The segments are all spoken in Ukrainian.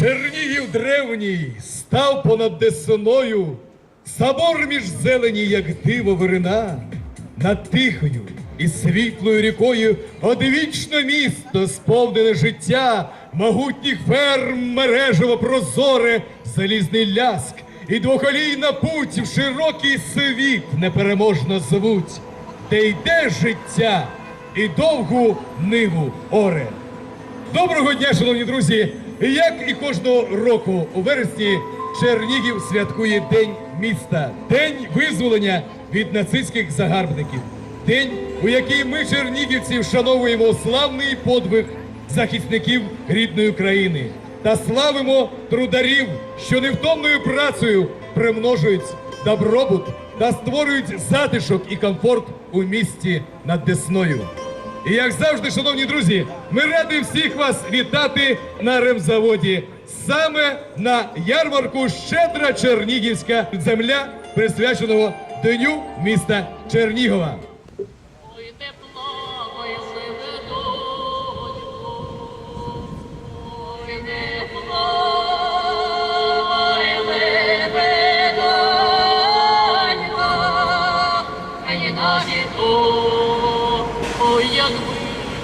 Чернігів древній став понад Десною, собор між зелені, як диво вирина, над тихою і світлою рікою одвічне місто, сповнене життя, могутніх ферм, мережево прозоре, залізний ляск і двоколійна путь в широкий світ непереможно звуть, де йде життя і довгу ниву оре. Доброго дня, шановні друзі! Як і кожного року у вересні Чернігів святкує День міста, День визволення від нацистських загарбників, день, у який ми, чернігівці, вшановуємо славний подвиг захисників рідної країни та славимо трударів, що невтомною працею примножують добробут та створюють затишок і комфорт у місті над Десною. І як завжди, шановні друзі, ми раді всіх вас вітати на ремзаводі. Саме на ярмарку Щедра Чернігівська земля, присвяченого Дню міста Чернігова.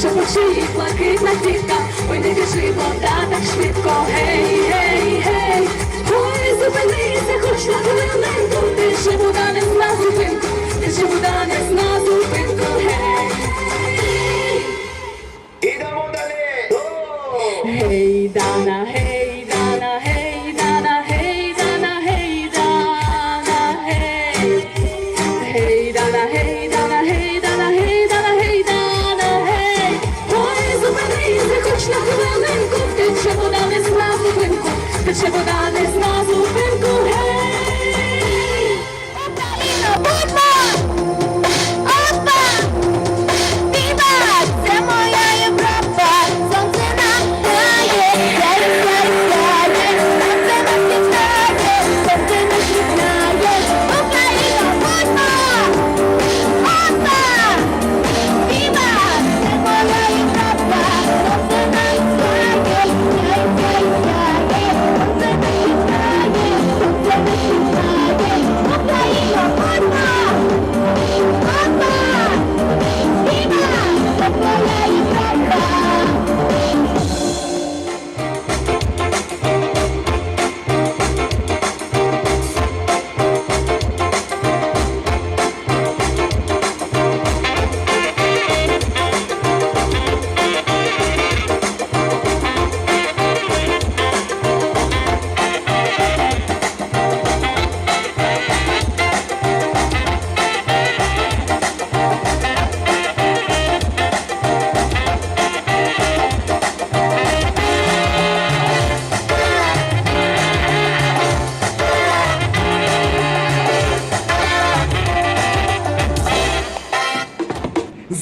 шепочує блакитна тітка, ой не біжи вода так швидко, гей, гей, гей, ой, зупинися, хоч на хвилинку, ти ж вода не зна зупинку, ти ж вода не зна зупинку, гей, гей. Ідемо далі. Гей, Дана, гей.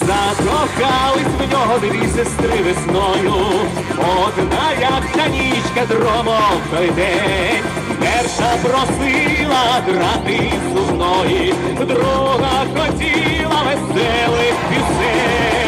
Закохались в нього дві сестри весною, одна, як танічка дромом той день, перша просила грати сумної, друга хотіла веселих пісень.